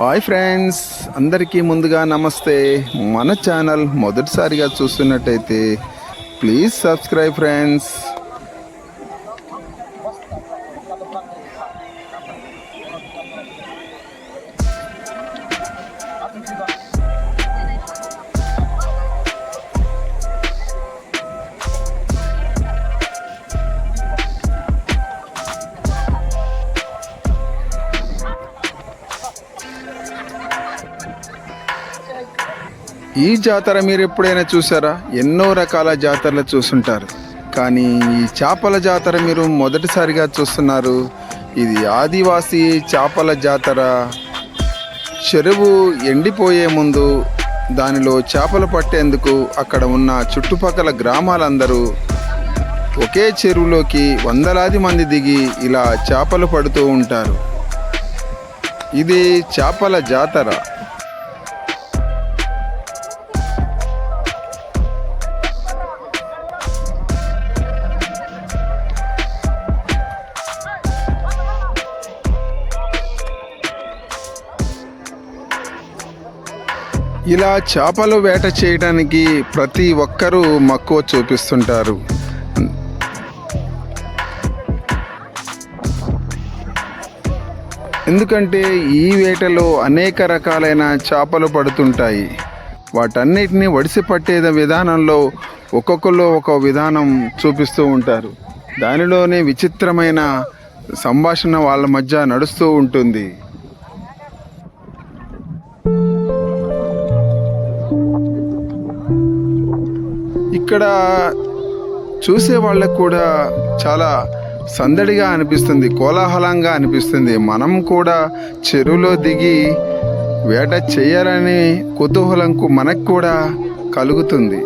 Hi friends అందరికీ ముందుగా నమస్తే. మన ఛానల్ మొదటిసారిగా చూస్తున్నట్టయితే ప్లీజ్ సబ్స్క్రైబ్ ఫ్రెండ్స్. ఈ జాతర మీరు ఎప్పుడైనా చూసారా? ఎన్నో రకాల జాతరలు చూసుంటారు కానీ ఈ చేపల జాతర మీరు మొదటిసారిగా చూస్తున్నారు. ఇది ఆదివాసీ చేపల జాతర. చెరువు ఎండిపోయే ముందు దానిలో చేపలు పట్టేందుకు అక్కడ ఉన్న చుట్టుపక్కల గ్రామాలందరూ ఒకే చెరువులోకి వందలాది మంది దిగి ఇలా చేపలు పడుతూ ఉంటారు. ఇది చేపల జాతర. ఇలా చేపలు వేట చేయడానికి ప్రతి ఒక్కరూ మక్కువ చూపిస్తుంటారు. ఎందుకంటే ఈ వేటలో అనేక రకాలైన చేపలు పడుతుంటాయి. వాటన్నిటిని వడిసి పట్టే విధానంలో ఒక్కొక్కరు ఒక విధానం చూపిస్తూ ఉంటారు. దానిలోనే విచిత్రమైన సంభాషణ వాళ్ళ మధ్య నడుస్తూ ఉంటుంది. ఇక్కడ చూసే వాళ్ళకు కూడా చాలా సందడిగా అనిపిస్తుంది కోలాహలంగా అనిపిస్తుంది. మనం కూడా చెరువులో దిగి వేట చేయాలని కుతూహలంకు మనకు కూడా కలుగుతుంది.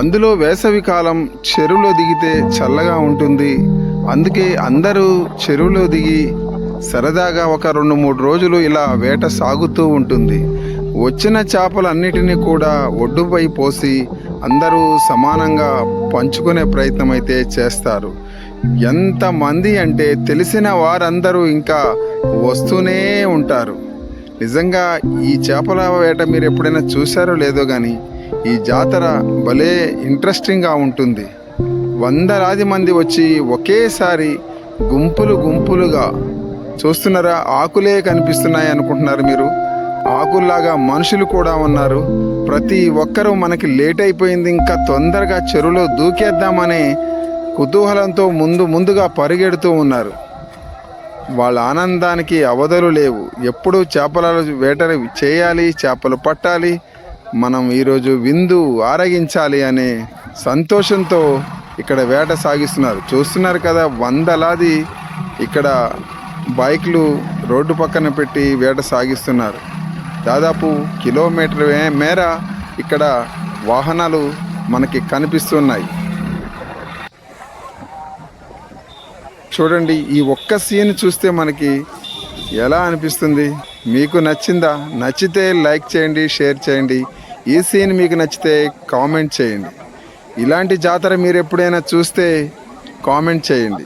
అందులో వేసవి కాలం చెరువులో దిగితే చల్లగా ఉంటుంది. అందుకే అందరూ చెరువులో దిగి సరదాగా ఒక రెండు మూడు రోజులు ఇలా వేట సాగుతూ ఉంటుంది. వచ్చిన చేపలన్నిటినీ కూడా ఒడ్డుపై పోసి అందరూ సమానంగా పంచుకునే ప్రయత్నం అయితే చేస్తారు. ఎంతమంది అంటే తెలిసిన వారందరూ ఇంకా వస్తూనే ఉంటారు. నిజంగా ఈ చేపల వేట మీరు ఎప్పుడైనా చూసారో లేదో కానీ ఈ జాతర భలే ఇంట్రెస్టింగ్గా ఉంటుంది. వందలాది మంది వచ్చి ఒకేసారి గుంపులు గుంపులుగా చూస్తున్నారా? ఆకులే కనిపిస్తున్నాయి అనుకుంటున్నారు మీరు. ఆకుల్లాగా మనుషులు కూడా ఉన్నారు. ప్రతి ఒక్కరూ మనకి లేట్ అయిపోయింది. ఇంకా తొందరగా చెరువులో దూకేద్దామనే కుతూహలంతో ముందు ముందుగా పరిగెడుతూ ఉన్నారు. వాళ్ళ ఆనందానికి అవధులు లేవు. ఎప్పుడు చేపల వేట చేయాలి చేపలు పట్టాలి. మనం ఈరోజు విందు ఆరగించాలి అనే సంతోషంతో ఇక్కడ వేట సాగిస్తున్నారు. చూస్తున్నారు కదా వందలాది ఇక్కడ బైక్లు రోడ్డు పక్కన పెట్టి వేట సాగిస్తున్నారు. దాదాపు కిలోమీటర్ మేర ఇక్కడ వాహనాలు మనకి కనిపిస్తున్నాయి. చూడండి ఈ ఒక్క సీన్ చూస్తే మనకి ఎలా అనిపిస్తుంది? మీకు నచ్చిందా? నచ్చితే లైక్ చేయండి షేర్ చేయండి. ఈ సీన్ మీకు నచ్చితే కామెంట్ చేయండి. ఇలాంటి జాతర మీరు ఎప్పుడైనా చూస్తే కామెంట్ చేయండి.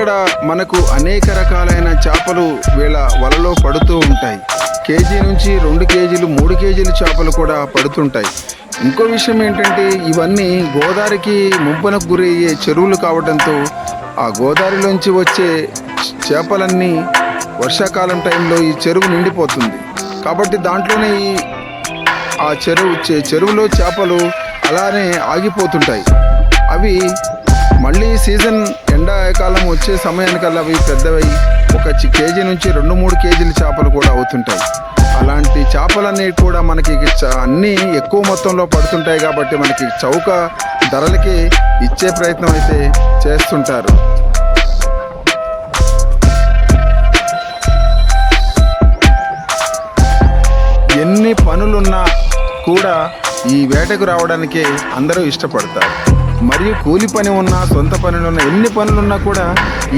ఇక్కడ మనకు అనేక రకాలైన చేపలు వీళ్ళ వలలో పడుతూ ఉంటాయి. కేజీ నుంచి రెండు కేజీలు మూడు కేజీలు చేపలు కూడా పడుతుంటాయి. ఇంకో విషయం ఏంటంటే ఇవన్నీ గోదావరికి ముంపునకు గురయ్యే చెరువులు కావడంతో ఆ గోదావరిలోంచి వచ్చే చేపలన్నీ వర్షాకాలం టైంలో ఈ చెరువు నిండిపోతుంది. కాబట్టి దాంట్లోనే ఈ ఆ చెరువు చెరువులో చేపలు అలానే ఆగిపోతుంటాయి. అవి మళ్ళీ సీజన్ ఎండాకాలం వచ్చే సమయానికల్లా అవి పెద్దవై ఒక కేజీ నుంచి రెండు మూడు కేజీల చేపలు కూడా అవుతుంటాయి. అలాంటి చేపలన్నీ కూడా మనకి అన్నీ ఎక్కువ మొత్తంలో పడుతుంటాయి కాబట్టి మనకి చౌక ధరలకి ఇచ్చే ప్రయత్నం అయితే చేస్తుంటారు. ఎన్ని పనులున్నా కూడా ఈ వేటకు రావడానికి అందరూ ఇష్టపడతారు. మరియు కూలి పని ఉన్నా సొంత పనులున్నా ఎన్ని పనులున్నా కూడా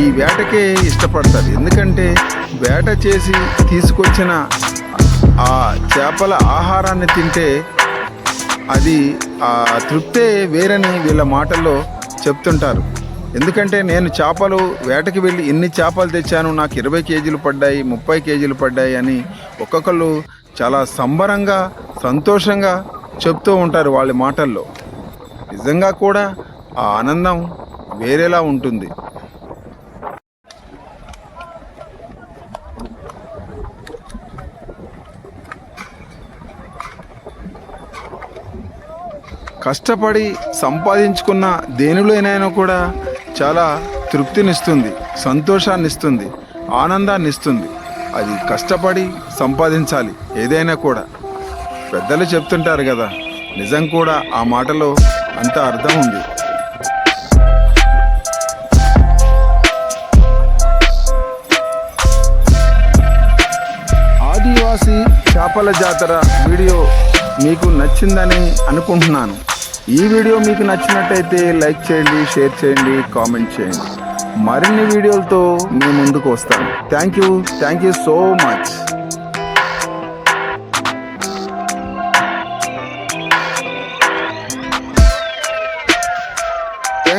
ఈ వేటకే ఇష్టపడతారు. ఎందుకంటే వేట చేసి తీసుకొచ్చిన ఆ చేపల ఆహారాన్ని తింటే అది ఆ తృప్తే వేరని వీళ్ళ మాటల్లో చెప్తుంటారు. ఎందుకంటే నేను చేపలు వేటకి వెళ్ళి ఎన్ని చేపలు తెచ్చాను నాకు ఇరవై కేజీలు పడ్డాయి ముప్పై కేజీలు పడ్డాయి అని ఒక్కొక్కరు చాలా సంబరంగా సంతోషంగా చెప్తూ ఉంటారు వాళ్ళ మాటల్లో. నిజంగా కూడా ఆ ఆనందం వేరేలా ఉంటుంది. కష్టపడి సంపాదించుకున్న దేనిలోనైనా కూడా చాలా తృప్తినిస్తుంది సంతోషాన్ని ఇస్తుంది ఆనందాన్ని ఇస్తుంది అది కష్టపడి సంపాదించాలి ఏదైనా కూడా. పెద్దలు చెప్తుంటారు కదా నిజం కూడా ఆ మాటలో అంత అర్థం ఉంది. ఆదివాసి చేపల జాతర వీడియో మీకు నచ్చిందని అనుకుంటున్నాను. ఈ వీడియో మీకు నచ్చినట్టయితే లైక్ చేయండి షేర్ చేయండి కామెంట్ చేయండి. మరిన్ని వీడియోలతో మీ ముందుకు వస్తాను. Thank you. Thank you so much.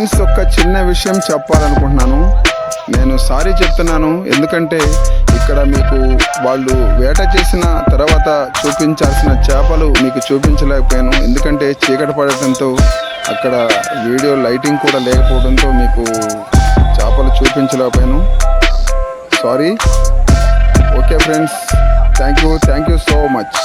Friends ఒక చిన్న విషయం చెప్పాలనుకుంటున్నాను. నేను సారీ చెప్తున్నాను. ఎందుకంటే ఇక్కడ మీకు వాళ్ళు వేట చేసిన తర్వాత చూపించాల్సిన చేపలు మీకు చూపించలేకపోయాను. ఎందుకంటే చీకటి పడటంతో అక్కడ వీడియో లైటింగ్ కూడా లేకపోవడంతో మీకు చేపలు చూపించలేకపోయాను. Sorry. Okay friends. Thank you thank you so much.